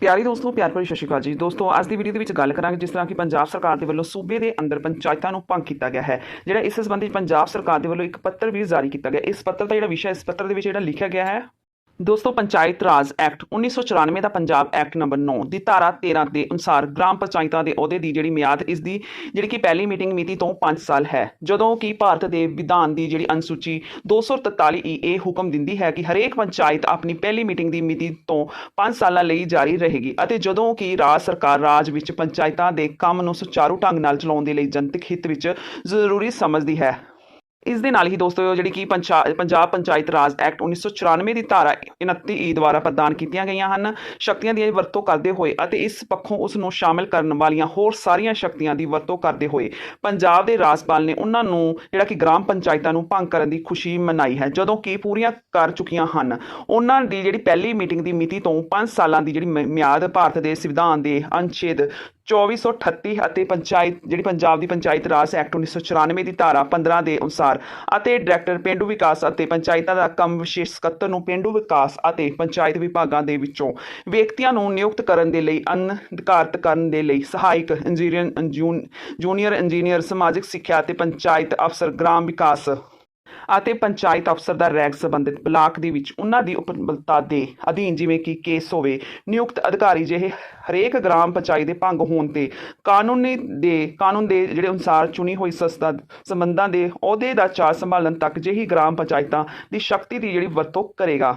ਪਿਆਰੀ ਦੋਸਤੋ, ਪਿਆਰ ਭਰੀ ਸਤਿ ਸ਼੍ਰੀ ਅਕਾਲ ਜੀ। ਦੋਸਤੋ, ਅੱਜ ਦੀ ਵੀਡੀਓ ਦੇ ਵਿੱਚ ਗੱਲ ਕਰਾਂਗੇ, ਜਿਸ ਤਰ੍ਹਾਂ ਕਿ ਪੰਜਾਬ ਸਰਕਾਰ ਦੇ ਵੱਲੋਂ ਸੂਬੇ ਦੇ ਅੰਦਰ ਪੰਚਾਇਤਾਂ ਨੂੰ ਭੰਗ ਕੀਤਾ ਗਿਆ ਹੈ, ਜਿਹੜਾ ਇਸ ਸੰਬੰਧੀ ਪੰਜਾਬ ਸਰਕਾਰ ਦੇ ਵੱਲੋਂ ਇੱਕ ਪੱਤਰ ਵੀ ਜਾਰੀ ਕੀਤਾ ਗਿਆ। ਇਸ ਪੱਤਰ ਦਾ ਜਿਹੜਾ ਵਿਸ਼ਾ ਇਸ ਪੱਤਰ ਦੇ ਵਿੱਚ ਜਿਹੜਾ ਲਿਖਿਆ ਗਿਆ ਹੈ ਦੋਸਤੋ, ਪੰਚਾਇਤ ਰਾਜ ਐਕਟ 1994 ਦਾ ਪੰਜਾਬ ਐਕਟ ਨੰਬਰ 9 ਦੀ ਧਾਰਾ 13 ਦੇ ਅਨੁਸਾਰ ਗ੍ਰਾਮ ਪੰਚਾਇਤਾਂ ਦੇ ਅਹੁਦੇ ਦੀ ਜਿਹੜੀ ਮਿਆਦ, ਇਸ ਦੀ ਜਿਹੜੀ ਕਿ ਪਹਿਲੀ ਮੀਟਿੰਗ ਮਿਤੀ ਤੋਂ 5 ਸਾਲ ਹੈ। ਜਦੋਂ ਕਿ ਭਾਰਤ ਦੇ ਵਿਧਾਨ ਦੀ ਜਿਹੜੀ ਅਨੁਸੂਚੀ 243 ਈ ਇਹ ਹੁਕਮ ਦਿੰਦੀ ਹੈ ਕਿ ਹਰੇਕ ਪੰਚਾਇਤ ਆਪਣੀ ਪਹਿਲੀ ਮੀਟਿੰਗ ਦੀ ਮਿਤੀ ਤੋਂ 5 ਸਾਲਾਂ ਲਈ ਜਾਰੀ ਰਹੇਗੀ ਅਤੇ ਜਦੋਂ ਕਿ ਰਾਜ ਸਰਕਾਰ ਰਾਜ ਵਿੱਚ ਪੰਚਾਇਤਾਂ ਦੇ ਕੰਮ ਨੂੰ ਸੁਚਾਰੂ ਢੰਗ ਨਾਲ ਚਲਾਉਣ ਦੇ ਲਈ ਜਨਤਕ ਹਿੱਤ ਵਿੱਚ ਜ਼ਰੂਰੀ ਸਮਝਦੀ ਹੈ ਇਸ ਦੇ ਨਾਲ ਹੀ ਦੋਸਤੋ, ਜਿਹੜੀ ਕਿ ਪੰਚਾ, ਪੰਜਾਬ ਪੰਚਾਇਤ ਰਾਜ ਐਕਟ 1994 ਦੀ ਧਾਰਾ 29 ਈ ਦੁਆਰਾ ਪ੍ਰਦਾਨ ਕੀਤੀਆਂ ਗਈਆਂ ਹਨ। ਸ਼ਕਤੀਆਂ ਦੀ ਵਰਤੋਂ ਕਰਦੇ ਹੋਏ ਅਤੇ ਇਸ ਪੱਖੋਂ ਉਸ ਨੂੰ ਸ਼ਾਮਿਲ ਕਰਨ ਵਾਲੀਆਂ ਹੋਰ ਸਾਰੀਆਂ ਸ਼ਕਤੀਆਂ ਦੀ ਵਰਤੋਂ ਕਰਦੇ ਹੋਏ ਪੰਜਾਬ ਦੇ ਰਾਜਪਾਲ ਨੇ ਉਹਨਾਂ ਨੂੰ, ਜਿਹੜਾ ਕਿ ਗ੍ਰਾਮ ਪੰਚਾਇਤਾਂ ਨੂੰ ਭੰਗ ਕਰਨ ਦੀ ਖੁਸ਼ੀ ਮਨਾਈ ਹੈ। ਜਦੋਂ ਕਿ ਪੂਰੀਆਂ ਕਰ ਚੁੱਕੀਆਂ ਹਨ, ਉਹਨਾਂ ਦੀ ਜਿਹੜੀ ਪਹਿਲੀ ਮੀਟਿੰਗ ਦੀ ਮਿਤੀ ਤੋਂ 5 ਸਾਲਾਂ ਦੀ ਜਿਹੜੀ ਮ- ਮਿਆਦ ਭਾਰਤ ਦੇ ਸੰਵਿਧਾਨ ਦੇ ਅਨੁਛੇਦ 2438 ਅਤੇ ਪੰਚਾਇਤ, ਜਿਹੜੀ ਪੰਜਾਬ ਦੀ ਪੰਚਾਇਤ ਰਾਜ ਐਕਟ 1994 ਦੀ ਧਾਰਾ 15 ਦੇ ਅਨੁਸਾਰ ਅਤੇ ਡਾਇਰੈਕਟਰ ਪਿੰਡੂ ਵਿਕਾਸ ਅਤੇ ਪੰਚਾਇਤਾਂ ਦਾ ਕੰਮ ਵਿਸ਼ੇਸ਼ ਸਕੱਤਰ ਨੂੰ ਪਿੰਡੂ ਵਿਕਾਸ ਅਤੇ ਪੰਚਾਇਤ ਵਿਭਾਗਾਂ ਦੇ ਵਿੱਚੋਂ ਵਿਅਕਤੀਆਂ ਨੂੰ ਨਿਯੁਕਤ ਕਰਨ ਦੇ ਲਈ ਅਨਧਿਕਾਰਤ ਕਰਨ ਦੇ ਲਈ ਸਹਾਇਕ ਇੰਜੀਨੀਅਰ, ਜੂਨ- ਜੂਨੀਅਰ ਇੰਜੀਨੀਅਰ, ਸਮਾਜਿਕ ਸਿੱਖਿਆ ਅਤੇ ਪੰਚਾਇਤ ਅਫਸਰ, ਗ੍ਰਾਮ ਵਿਕਾਸ ਅਤੇ ਪੰਚਾਇਤ ਅਫਸਰ ਦਾ ਰੈਂਕ ਸੰਬੰਧਿਤ ਬਲਾਕ ਦੇ ਵਿੱਚ ਉਹਨਾਂ ਦੀ ਉਪਲਬਧਤਾ ਦੇ ਅਧੀਨ ਜਿਵੇਂ ਕਿ ਕੇਸ ਹੋਵੇ, ਨਿਯੁਕਤ ਅਧਿਕਾਰੀ ਜਿਹੇ ਹਰੇਕ ਗ੍ਰਾਮ ਪੰਚਾਇਤ ਦੇ ਭੰਗ ਹੋਣ ਤੇ ਕਾਨੂੰਨੀ ਦੇ, ਕਾਨੂੰਨ ਦੇ ਜਿਹੜੇ ਅਨੁਸਾਰ ਚੁਣੀ ਹੋਈ ਸੰਸਥਾ ਸੰਬੰਧਾਂ ਦੇ ਅਹੁਦੇ ਦਾ ਚਾਰ ਸੰਭਾਲਣ ਤੱਕ ਜਿਹੀ ਗ੍ਰਾਮ ਪੰਚਾਇਤਾਂ ਦੀ ਸ਼ਕਤੀ ਦੀ ਜਿਹੜੀ ਵਰਤੋਂ ਕਰੇਗਾ।